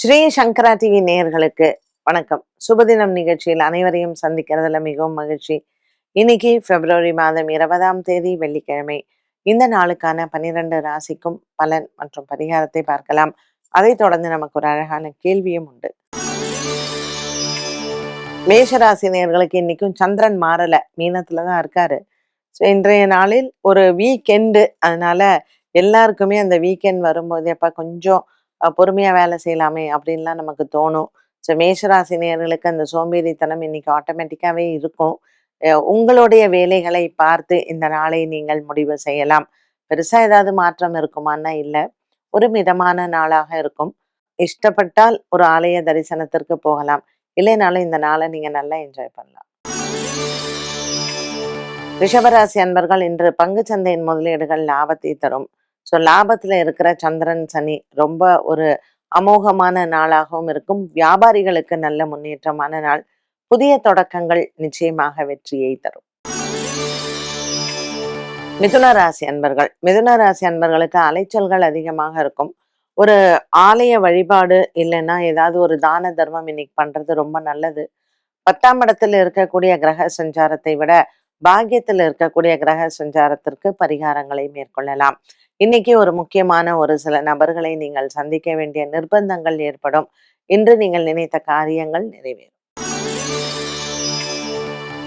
ஸ்ரீ சங்கரா TV நேயர்களுக்கு வணக்கம். சுபதினம் நிகழ்ச்சியில் அனைவரையும் சந்திக்கிறதுல மிகவும் மகிழ்ச்சி. இன்னைக்கு பிப்ரவரி மாதம் இருபதாம் தேதி வெள்ளிக்கிழமை. இந்த நாளுக்கான பன்னிரண்டு ராசிக்கும் பலன் மற்றும் பரிகாரத்தை பார்க்கலாம். அதைத் தொடர்ந்து நமக்கு ஒரு அழகான கேள்வியும் உண்டு. மேஷராசி நேயர்களுக்கு இன்னைக்கும் சந்திரன் மாறல. மீனத்துல தான் இருக்காரு. ஸோ இன்றைய நாளில் ஒரு வீக்கெண்டு அதனால எல்லாருக்குமே அந்த வீக்கெண்ட் வரும்போது எப்ப கொஞ்சம் பொறுமையாக பொறுமையா வேலை செய்யலாமே அப்படின்லாம் நமக்கு தோணும். ஸோ மேஷராசி நேர்களுக்கு அந்த சோம்பேறித்தனம் இன்னைக்கு ஆட்டோமேட்டிக்காவே இருக்கும். உங்களுடைய வேலைகளை பார்த்து இந்த நாளை நீங்கள் முடிவு செய்யலாம். பெருசா ஏதாவது மாற்றம் இருக்குமான்னா இல்லை. ஒரு மிதமான நாளாக இருக்கும். இஷ்டப்பட்டால் ஒரு ஆலய தரிசனத்திற்கு போகலாம். இல்லைனாலும் இந்த நாளை நீங்க நல்லா என்ஜாய் பண்ணலாம். ரிஷபராசி அன்பர்கள் இன்று பங்குச்சந்தையின் முதலீடுகள் லாபத்தை தரும். ஸோ லாபத்துல இருக்கிற சந்திரன் சனி ரொம்ப ஒரு அமோகமான நாளாகவும் இருக்கும். வியாபாரிகளுக்கு நல்ல முன்னேற்றமான நாள். புதிய தொடக்கங்கள் நிச்சயமாக வெற்றியை தரும். மிதுன ராசி அன்பர்கள். மிதுன ராசி அன்பர்களுக்கு அலைச்சல்கள் அதிகமாக இருக்கும். ஒரு ஆலய வழிபாடு இல்லைன்னா ஏதாவது ஒரு தான தர்மம் இன்னைக்கு பண்றது ரொம்ப நல்லது. பத்தாம் இடத்துல இருக்கக்கூடிய கிரக சஞ்சாரத்தை விட பாக்கியத்தில் இருக்கக்கூடிய கிரக சஞ்சாரத்திற்கு பரிகாரங்களை மேற்கொள்ளலாம். இன்னைக்கு ஒரு முக்கியமான ஒரு சில நபர்களை நீங்கள் சந்திக்க வேண்டிய நிர்பந்தங்கள் ஏற்படும். இன்று நீங்கள் நினைத்த காரியங்கள் நிறைவேறும்.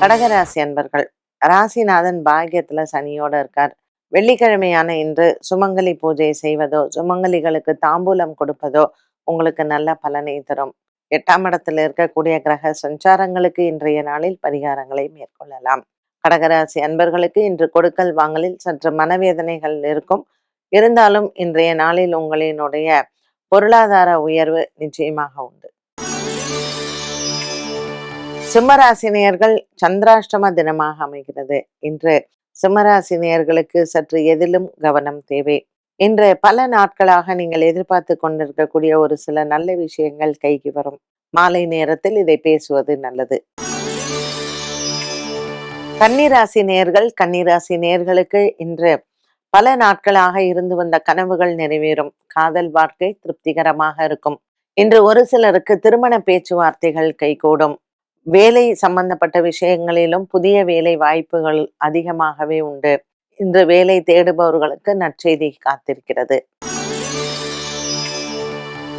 கடகராசி அன்பர்கள் ராசிநாதன் பாக்கியத்துல சனியோட இருக்கார். வெள்ளிக்கிழமையான இன்று சுமங்கலி பூஜை செய்வதோ சுமங்கலிகளுக்கு தாம்பூலம் கொடுப்பதோ உங்களுக்கு நல்ல பலனை தரும். எட்டாம் இடத்துல இருக்கக்கூடிய கிரக சஞ்சாரங்களுக்கு இன்றைய நாளில் பரிகாரங்களை மேற்கொள்ளலாம். கடகராசி அன்பர்களுக்கு இன்று கொடுக்கல் வாங்கலில் சற்று மனவேதனைகள் இருக்கும். இருந்தாலும் இன்றைய நாளில் உங்களினுடைய பொருளாதார உயர்வு நிச்சயமாக உண்டு. சிம்மராசினியர்கள் சந்திராஷ்டம தினமாக அமைகிறது. இன்று சிம்மராசினியர்களுக்கு சற்று எதிலும் கவனம் தேவை. இன்று பல நாட்களாக நீங்கள் எதிர்பார்த்து கொண்டிருக்கக்கூடிய ஒரு சில நல்ல விஷயங்கள் கைக்கு வரும். மாலை நேரத்தில் இதை பேசுவது நல்லது. கன்னிராசி நேர்கள் கன்னிராசி நேர்களுக்கு இன்று பல நாட்களாக இருந்து வந்த கனவுகள் நிறைவேறும். காதல் வாழ்க்கை திருப்திகரமாக இருக்கும். இன்று ஒரு சிலருக்கு திருமண பேச்சுவார்த்தைகள் கைகூடும். வேலை சம்பந்தப்பட்ட விஷயங்களிலும் புதிய வேலை வாய்ப்புகள் அதிகமாகவே உண்டு. இன்று வேலை தேடுபவர்களுக்கு நற்செய்தி காத்திருக்கிறது.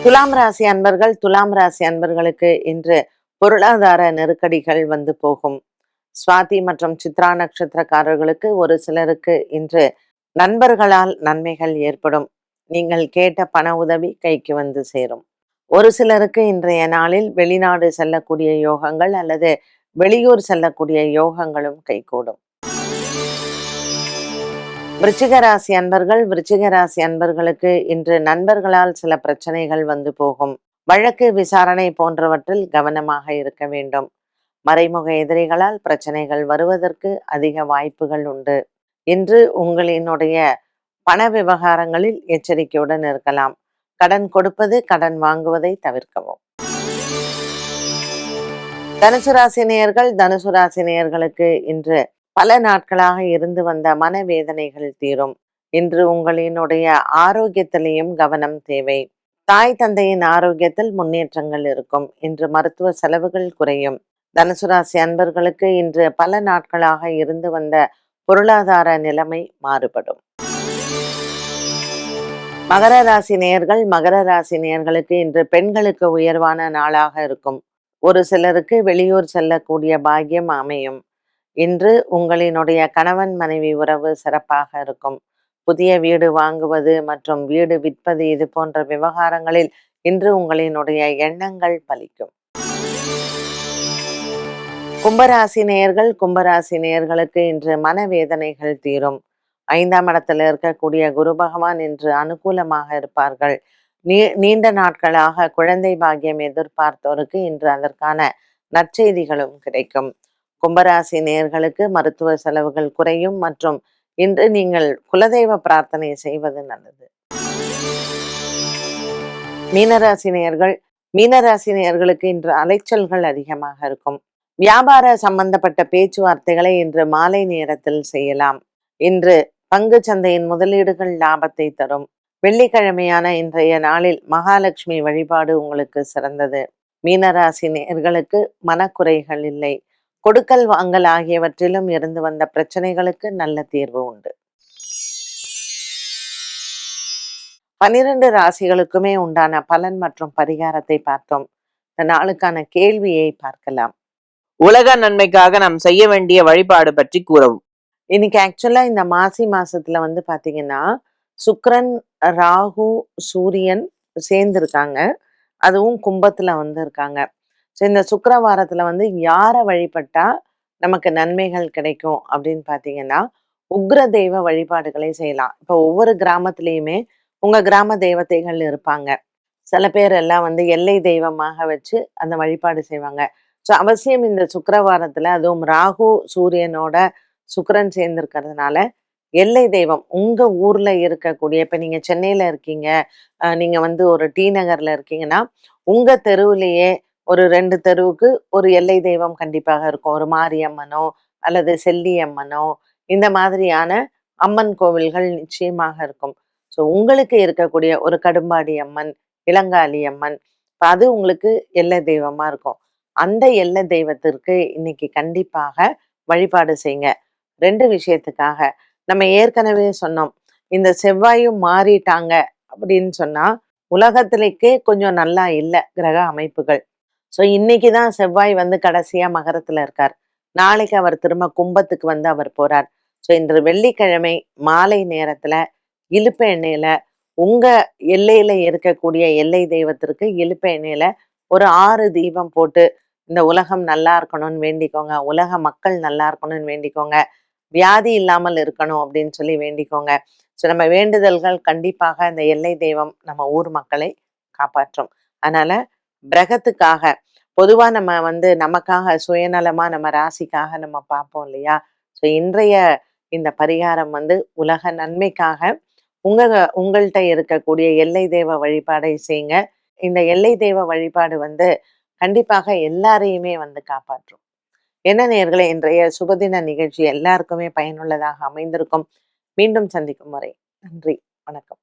துலாம் ராசி அன்பர்கள் துலாம் ராசி அன்பர்களுக்கு இன்று பொருளாதார நெருக்கடிகள் வந்து போகும். சுவாதி மற்றும் சித்ரா நட்சத்திரக்காரர்களுக்கு ஒரு சிலருக்கு இன்று நண்பர்களால் நன்மைகள் ஏற்படும். நீங்கள் கேட்ட பண உதவி கைக்கு வந்து சேரும். ஒரு சிலருக்கு இன்றைய நாளில் வெளிநாடு செல்லக்கூடிய யோகங்கள் அல்லது வெளியூர் செல்லக்கூடிய யோகங்களும் கைகூடும். விருச்சிகராசி அன்பர்கள் விருச்சிகராசி அன்பர்களுக்கு இன்று நண்பர்களால் சில பிரச்சனைகள் வந்து போகும். வழக்கு விசாரணை போன்றவற்றில் கவனமாக இருக்க வேண்டும். மறைமுக எதிரிகளால் பிரச்சனைகள் வருவதற்கு அதிக வாய்ப்புகள் உண்டு. இன்று உங்களினுடைய பண விவகாரங்களில் எச்சரிக்கையுடன் இருக்கலாம். கடன் கொடுப்பது கடன் வாங்குவதை தவிர்க்கவும். தனுசு ராசி நேயர்கள் தனுசு ராசி நேயர்களுக்கு இன்று பல நாட்களாக இருந்து வந்த மனவேதனைகள் தீரும். இன்று உங்களினுடைய ஆரோக்கியத்திலையும் கவனம் தேவை. தாய் தந்தையின் ஆரோக்கியத்தில் முன்னேற்றங்கள் இருக்கும். இன்று மருத்துவ செலவுகள் குறையும். தனுசு ராசி அன்பர்களுக்கு இன்று பல நாட்களாக இருந்து வந்த பொருளாதார நிலைமை மாறுபடும். மகர ராசி நேயர்கள் மகர ராசி நேயர்களுக்கு இன்று பெண்களுக்கு உயர்வான நாளாக இருக்கும். ஒரு சிலருக்கு வெளியூர் செல்லக்கூடிய பாக்கியம் அமையும். இன்று உங்களினுடைய கணவன் மனைவி உறவு சிறப்பாக இருக்கும். புதிய வீடு வாங்குவது மற்றும் வீடு விற்பது இது போன்ற விவகாரங்களில் இன்று உங்களினுடைய எண்ணங்கள் பலிக்கும். கும்பராசி நேயர்கள் கும்பராசி நேயர்களுக்கு இன்று மனவேதனைகள் தீரும். ஐந்தாம் இடத்துல இருக்கக்கூடிய குரு பகவான் இன்று அனுகூலமாக இருப்பார்கள். நீ நீண்ட நாட்களாக குழந்தை பாக்கியம் எதிர்பார்த்தோருக்கு இன்று அதற்கான நற்செய்திகளும் கிடைக்கும். கும்பராசி நேயர்களுக்கு மருத்துவ செலவுகள் குறையும் மற்றும் இன்று நீங்கள் குலதெய்வ பிரார்த்தனை செய்வது நல்லது. மீனராசி நேயர்கள் மீனராசி நேயர்களுக்கு இன்று அலைச்சல்கள் அதிகமாக இருக்கும். வியாபார சம்பந்தப்பட்ட பேச்சுவார்த்தைகளை இன்று மாலை நேரத்தில் செய்யலாம். இன்று பங்கு சந்தையின் முதலீடுகள் லாபத்தை தரும். வெள்ளிக்கிழமையான இன்றைய நாளில் மகாலட்சுமி வழிபாடு உங்களுக்கு சிறந்தது. மீனராசி நேர்களுக்கு மனக்குறைகள் இல்லை. கொடுக்கல் வாங்கல் ஆகியவற்றிலும் இருந்து வந்த பிரச்சனைகளுக்கு நல்ல தீர்வு உண்டு. பனிரெண்டு ராசிகளுக்குமே உண்டான பலன் மற்றும் பரிகாரத்தை பார்த்தோம். இந்த நாளுக்கான கேள்வியை பார்க்கலாம். உலக நன்மைக்காக நாம் செய்ய வேண்டிய வழிபாடு பற்றி கூறவும். இன்னைக்கு ஆக்சுவலா இந்த மாசி மாசத்துல வந்து பாத்தீங்கன்னா சுக்கரன் ராகு சூரியன் சேர்ந்துருக்காங்க. அதுவும் கும்பத்துல வந்து இருக்காங்க ஸோ இந்த சுக்கரவாரத்துல வந்து யாரை வழிபட்டா நமக்கு நன்மைகள் கிடைக்கும் அப்படின்னு பாத்தீங்கன்னா உக்ர தெய்வ வழிபாடுகளை செய்யலாம். இப்போ ஒவ்வொரு கிராமத்துலேயுமே உங்க கிராம தெய்வத்தைகள் இருப்பாங்க. சில பேர் எல்லாம் வந்து எல்லை தெய்வமாக வச்சு அந்த வழிபாடு செய்வாங்க. ஸோ அவசியம் இந்த சுக்கரவாரத்தில் அதுவும் ராகு சூரியனோட சுக்கிரன் சேர்ந்திருக்கிறதுனால எல்லை தெய்வம் உங்கள் ஊரில் இருக்கக்கூடிய இப்போ நீங்கள் சென்னையில இருக்கீங்க நீங்கள் வந்து ஒரு டி நகர்ல இருக்கீங்கன்னா உங்கள் தெருவிலேயே ஒரு ரெண்டு தெருவுக்கு ஒரு எல்லை தெய்வம் கண்டிப்பாக இருக்கும். ஒரு மாரியம்மனோ அல்லது செல்லியம்மனோ இந்த மாதிரியான அம்மன் கோவில்கள் நிச்சயமாக இருக்கும். ஸோ உங்களுக்கு இருக்கக்கூடிய ஒரு கடும்பாடி அம்மன் இளங்காளி அம்மன் அது உங்களுக்கு எல்லை தெய்வமாக இருக்கும். அந்த எல்லை தெய்வத்திற்கு இன்னைக்கு கண்டிப்பாக வழிபாடு செய்யுங்க. ரெண்டு விஷயத்துக்காக. நம்ம ஏற்கனவே சொன்னோம். இந்த செவ்வாயும் மாறிட்டாங்க அப்படின்னு சொன்னா உலகத்திலேக்கே கொஞ்சம் நல்லா இல்லை கிரக அமைப்புகள். ஸோ இன்னைக்கு தான் செவ்வாய் வந்து கடைசியா மகரத்துல இருக்கார். நாளைக்கு அவர் திரும்ப கும்பத்துக்கு வந்து அவர் போறார். ஸோ இன்று வெள்ளிக்கிழமை மாலை நேரத்துல இலுப்ப எண்ணெயில உங்க எல்லையில இருக்கக்கூடிய எல்லை தெய்வத்திற்கு இலுப்ப எண்ணெயில ஒரு ஆறு தீபம் போட்டு இந்த உலகம் நல்லா இருக்கணும்னு வேண்டிக்கோங்க. உலக மக்கள் நல்லா இருக்கணும்னு வேண்டிக்கோங்க. வியாதி இல்லாமல் இருக்கணும் அப்படின்னு சொல்லி வேண்டிக்கோங்க. ஸோ நம்ம வேண்டுதல்கள் கண்டிப்பாக இந்த எல்லை தெய்வம் நம்ம ஊர் மக்களை காப்பாற்றும். அதனால கிரகத்துக்காக பொதுவா நம்ம வந்து நமக்காக சுயநலமா நம்ம ராசிக்காக நம்ம பார்ப்போம் இல்லையா? ஸோ இன்றைய இந்த பரிகாரம் வந்து உலக நன்மைக்காக உங்க உங்கள்கிட்ட இருக்கக்கூடிய எல்லை தெய்வ வழிபாடை செய்யுங்க. இந்த எல்லை தெய்வ வழிபாடு வந்து கண்டிப்பாக எல்லாரையுமே வந்து காப்பாற்றும். என்ன நேர்களை இன்றைய சுபதின நிகழ்ச்சி எல்லாருக்குமே பயனுள்ளதாக அமைந்திருக்கும். மீண்டும் சந்திக்கும் வரை நன்றி வணக்கம்.